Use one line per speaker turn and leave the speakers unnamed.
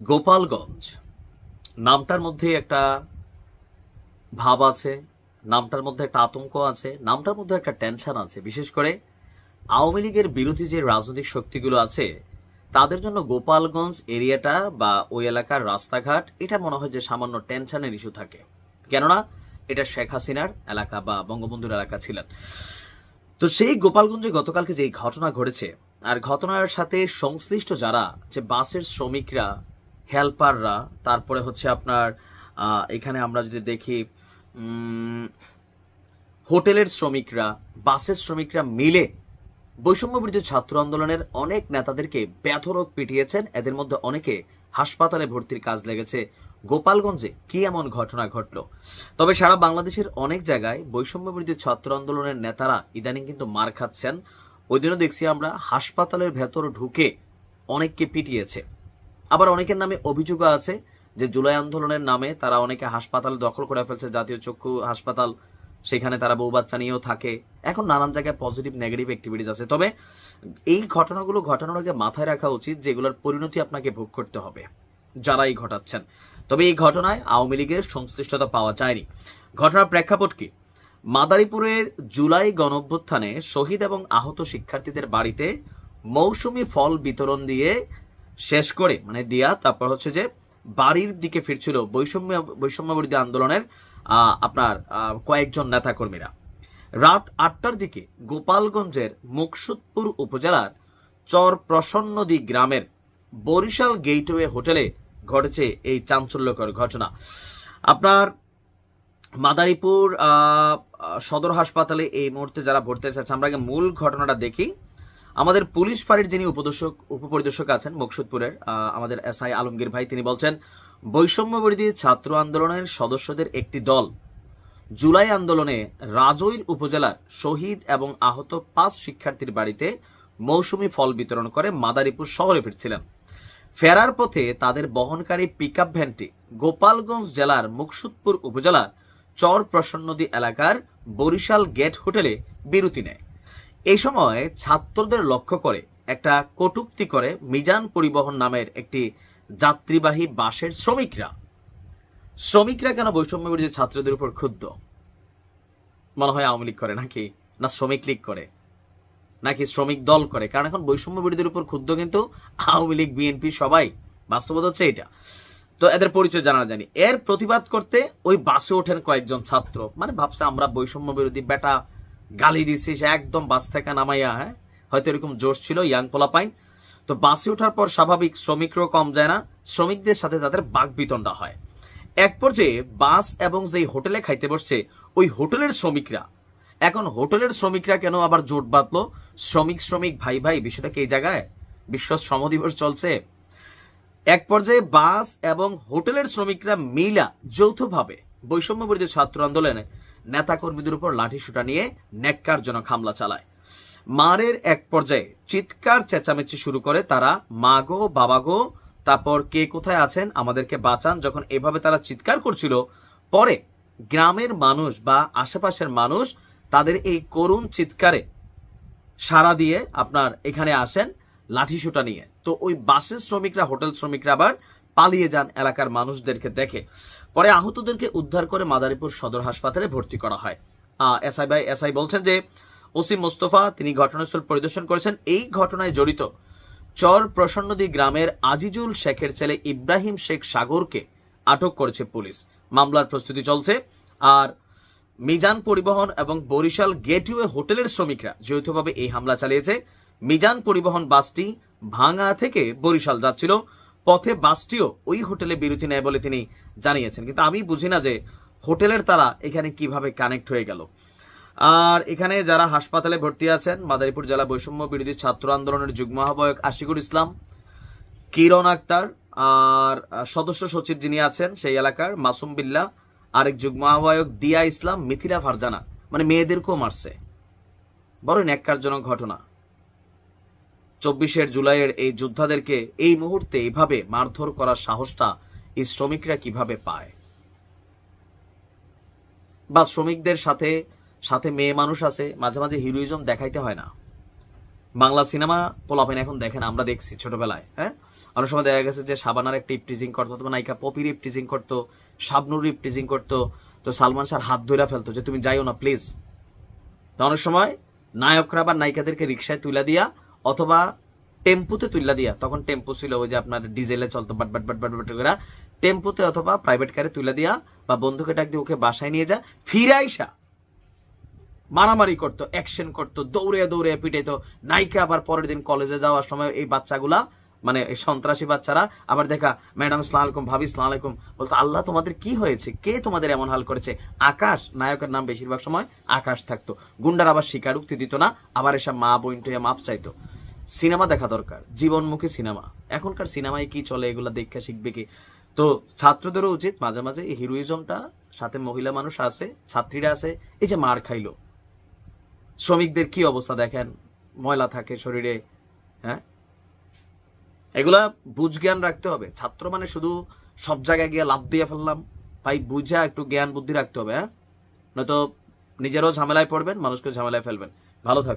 গোপালগঞ্জ। নামটার মধ্যে একটা ভাব আছে, নামটার মধ্যে একটা আতঙ্ক আছে, নামটার মধ্যে একটা টেনশন আছে। বিশেষ করে আওয়ামী লীগের বিরোধী যে রাজনৈতিক শক্তিগুলো আছে, তাদের জন্য গোপালগঞ্জ এরিয়াটা বা ওই এলাকার রাস্তাঘাট, এটা মনে হয় যে সামান্য টেনশনের ইস্যু থাকে। কেননা, এটা শেখ হাসিনার এলাকা বা বঙ্গবন্ধুর এলাকা ছিলেন। তো সেই গোপালগঞ্জে গতকালকে যে ঘটনা ঘটেছে, আর ঘটনার সাথে সংশ্লিষ্ট যারা, যে বাসের শ্রমিকরা হেল্পাররা তারপরে হচ্ছে আপনার এখানে আমরা যদি দেখি হোটেলের শ্রমিকরা, বাসের শ্রমিকরা মিলে বৈষম্য বিরোধী ছাত্র আন্দোলনের অনেক নেতাদেরকে ব্যথরোগ পিটিয়েছেন। এদের মধ্যে অনেকে হাসপাতালে ভর্তির কাজ লেগেছে। গোপালগঞ্জে কি এমন ঘটনা ঘটলো? তবে সারা বাংলাদেশের অনেক জায়গায় বৈষম্য বিরোধী ছাত্র আন্দোলনের নেতারা ইদানিং কিন্তু মার খাচ্ছেন। ওই দিনও দেখছি আমরা হাসপাতালের ভেতর ঢুকে অনেককে পিটিয়েছে। আবার অনেকের নামে অভিযোগও আছে যে জুলাই আন্দোলনের নামে তারা অনেকে হাসপাতাল দখল করে ফেলছে, জাতীয় চক্ষু হাসপাতাল, সেখানে তারা বউ বাচ্চা নিয়েও থাকে। এখন নানান জায়গায় পজিটিভ নেগেটিভ অ্যাক্টিভিটিস আছে। তবে এই ঘটনাগুলো ঘটানোর আগে মাথায় রাখা উচিত যেগুলোর পরিণতি আপনাকে ভোগ করতে হবে, যারাই ঘটাচ্ছেন। তবে এই ঘটনায় আওয়ামী লীগের সংশ্লিষ্টতা পাওয়া যায়নি। ঘটনার প্রেক্ষাপট কি? মাদারীপুরের জুলাই গণঅভ্যুত্থানে শহীদ এবং আহত শিক্ষার্থীদের বাড়িতে মৌসুমি ফল বিতরণ দিয়ে শেষ করে মানে দিয়া তারপর হচ্ছে যে বাড়ির দিকে ফিরছিল বৈষম্য বৈষম্য বিরোধী আন্দোলনের আপনার কয়েকজন নেতাকর্মীরা। রাত আটটার দিকে গোপালগঞ্জের মুকসুদপুর উপজেলার চর প্রসন্নদী গ্রামের বরিশাল গেটওয়ে হোটেলে ঘটেছে এই চাঞ্চল্যকর ঘটনা। আপনার মাদারীপুর সদর হাসপাতালে এই মুহূর্তে যারা ভর্তি আছে আমরা আগে মূল ঘটনাটা দেখি। আমাদের পুলিশ ফাঁড়ির যিনি উপদর্শক, উপপরিদর্শক আছেন মুকসুদপুরের আমাদের এস আই আলমগীর ভাই, তিনি বলছেন, বৈষম্য বিরোধী ছাত্র আন্দোলনের সদস্যদের একটি দল জুলাই আন্দোলনে রাজৈর উপজেলার শহীদ এবং আহত পাঁচ শিক্ষার্থীর বাড়িতে মৌসুমি ফল বিতরণ করে মাদারীপুর শহরে ফিরছিলেন। ফেরার পথে তাদের বহনকারী পিকআপ ভ্যানটি গোপালগঞ্জ জেলার মুকসুদপুর উপজেলার চর প্রসন্নদী এলাকার বরিশাল গেট হোটেলে বিরতি নেয়। এই সময় ছাত্রদের লক্ষ্য করে একটা কটুক্তি করে মিজান পরিবহন নামের একটি যাত্রীবাহী বাসের শ্রমিকরা। শ্রমিকরা কেন বৈষম্য বিরোধী ছাত্রদের উপর ক্ষুব্ধ? মনে হয় আওয়ামী লীগ করে নাকি? না শ্রমিক লীগ করে? নাকি শ্রমিক দল করে? কারণ এখন বৈষম্য বিরোধীর উপর ক্ষুব্ধ কিন্তু আওয়ামী লীগ বিএনপি সবাই। বাস্তবতা হচ্ছে এটা। তো এদের পরিচয় জানা জানি এর প্রতিবাদ করতে ওই বাসে ওঠেন কয়েকজন ছাত্র। মানে ভাবছে আমরা বৈষম্য বিরোধী বেটা গালি দিছি সে একদম বাস থেকে নামাইয়া হ্যাঁ? হয়তো এরকম জোশ ছিল, ইয়াং পোলাপাইন। তো বাসে ওঠার পর স্বাভাবিক শ্রমিকরাও কম যায় না, শ্রমিকদের সাথে তাদের বাক বিতণ্ডা হয়। এক পর্যায়ে বাস এবং যেই হোটেলে খাইতে বসছে, ওই হোটেলের শ্রমিকরা। এখন হোটেলের শ্রমিকরা কেন আবার জোট বাঁধলো? শ্রমিক শ্রমিক, ভাই ভাই, বিষয়টা কি জায়গায়? বিশ্ব শ্রম দিবস চলছে। এক পর্যায়ে বাস এবং হোটেলের শ্রমিকরা মিলা যৌথভাবে বৈষম্য ছাত্র আন্দোলনে নেতাকর্মীদের উপর লাঠি সুটা নিয়ে ন্যাক্কারজনক হামলা চালায়। মারের এক পর্যায়ে চিৎকার চেঁচামেচি শুরু করে তারা, মা গো, বাবা গো, তারপর কে কোথায় আছেন? আমাদেরকে বাঁচান। যখন এভাবে তারা চিৎকার করছিল, পরে গ্রামের মানুষ বা আশেপাশের মানুষ তাদের এই করুণ চিৎকারে সারা দিয়ে, আপনার এখানে আসেন লাঠি সোটা নিয়ে। তো ওই বাসের শ্রমিকরা, হোটেল শ্রমিকরা আবার পালিয়ে যান এলাকার মানুষদেরকে দেখে। পরে আহতদেরকে উদ্ধার করে মাদারীপুর সদর হাসপাতালে ভর্তি করা হয়। এসআই ভাই এসআই বলছেন যে, ওসি মোস্তফা, তিনি ঘটনাস্থল পরিদর্শন করেছেন। এই ঘটনায় জড়িত চর প্রসন্নদী গ্রামের আজিজুল শেখের ছেলে ইব্রাহিম শেখ সাগরকে আটক করেছে পুলিশ। মামলার প্রস্তুতি চলছে। আর মিজান পরিবহন এবং বরিশাল গেটওয়ে হোটেলের শ্রমিকরা যৌথভাবে এই হামলা চালিয়েছে। মিজান পরিবহন বাসটি ভাঙা থেকে বরিশাল যাচ্ছিল। পথে বাসটিও ওই হোটেলে বিরতি নেয় বলে তিনি জানিয়েছেন। কিন্তু আমি বুঝি না যে হোটেলের তারা এখানে কীভাবে কানেক্ট হয়ে গেল। আর এখানে যারা হাসপাতালে ভর্তি আছেন, মাদারীপুর জেলা বৈষম্য বিরোধী ছাত্র আন্দোলনের যুগ্ম আহ্বায়ক আশিকুর ইসলাম, কিরণ আক্তার, আর সদস্য সচিব যিনি আছেন সেই এলাকার মাসুম বিল্লাহ আরেক যুগ্ম আহ্বায়ক দিয়া ইসলাম, মিথিলা ফারজানা। মানে মেয়েদেরকেও মারছে। বড় ন্যাক্কারজনক ঘটনা। চব্বিশের জুলাইয়ের এই যোদ্ধাদেরকে এই মুহূর্তে এইভাবে মারধর করার সাহসটা এই শ্রমিকরা কীভাবে পায়? বা শ্রমিকদের সাথে সাথে মেয়ে মানুষ আছে, মাঝে মাঝে হিরোইজম দেখাইতে হয় না। বাংলা সিনেমা পোলাপেন এখন দেখেন, আমরা দেখছি ছোটবেলায় হ্যাঁ? অনেক সময় দেখা গেছে যে সাবানার একটা ইপটিজিং করতো, অথবা নায়িকা পপির ইপটিজিং করতো, শাবনুর ইপটিজিং করতো, তো সালমান শাহর হাত ধরে ফেলতো যে, তুমি যাইও না, প্লিজ। তো অনেক সময় নায়করা বা নায়িকাদেরকে রিক্সায় তুলে দিয়া অথবা টেম্পুতে তুলে দিয়া, তখন টেম্পু ছিল ওই যে আপনার ডিজেলে চলতো, but but but but but করে। টেম্পুতে অথবা প্রাইভেট কারে তুলে দিয়া বা বন্ধুকে ডাক দিয়ে ওকে বাসায় নিয়ে যা, ফিরে আইসা। মারামারি করতো অ্যাকশন করতো, দৌড়ে দৌড়ে পিটাইতো। নায়িকা আবার পরের দিন কলেজে যাওয়ার সময় এই বাচ্চাগুলা মানে এই সন্ত্রাসী বাচ্চারা, আবার দেখা, ম্যাডাম, সালাম আলাইকুম, ভাবি, সালাম আলাইকুম। বলতো, আল্লাহ তোমাদের কি হয়েছে? কে তোমাদের এমন হাল করেছে? আকাশ, নায়কের নাম বেশিরভাগ সময় আকাশ থাকতো। গুন্ডার আবার স্বীকারোক্তি দিত না, আবার এসব মা বোন টুয়ে মাফ চাইতো। সিনেমা দেখা দরকার, জীবনমুখী সিনেমা। এখনকার সিনেমায় কি চলে, এগুলো দেখে শিখবে কি? তো ছাত্রদেরও উচিত মাঝে মাঝে এই হিরোইজমটা, সাথে মহিলা মানুষ আছে, ছাত্রীরা আছে, এই যে মার খাইলো। শ্রমিকদের কি অবস্থা দেখেন? ময়লা থাকে শরীরে হ্যাঁ? এগুলা বুঝ জ্ঞান রাখতে হবে। ছাত্র মানে শুধু সব জায়গায় গিয়ে লাভ দিয়ে ফেললাম, তাই বুঝা একটু জ্ঞান বুদ্ধি রাখতে হবে হ্যাঁ? নয়তো নিজেরও ঝামেলায় পড়বেন, মানুষকে ঝামেলায় ফেলবেন। ভালো থাক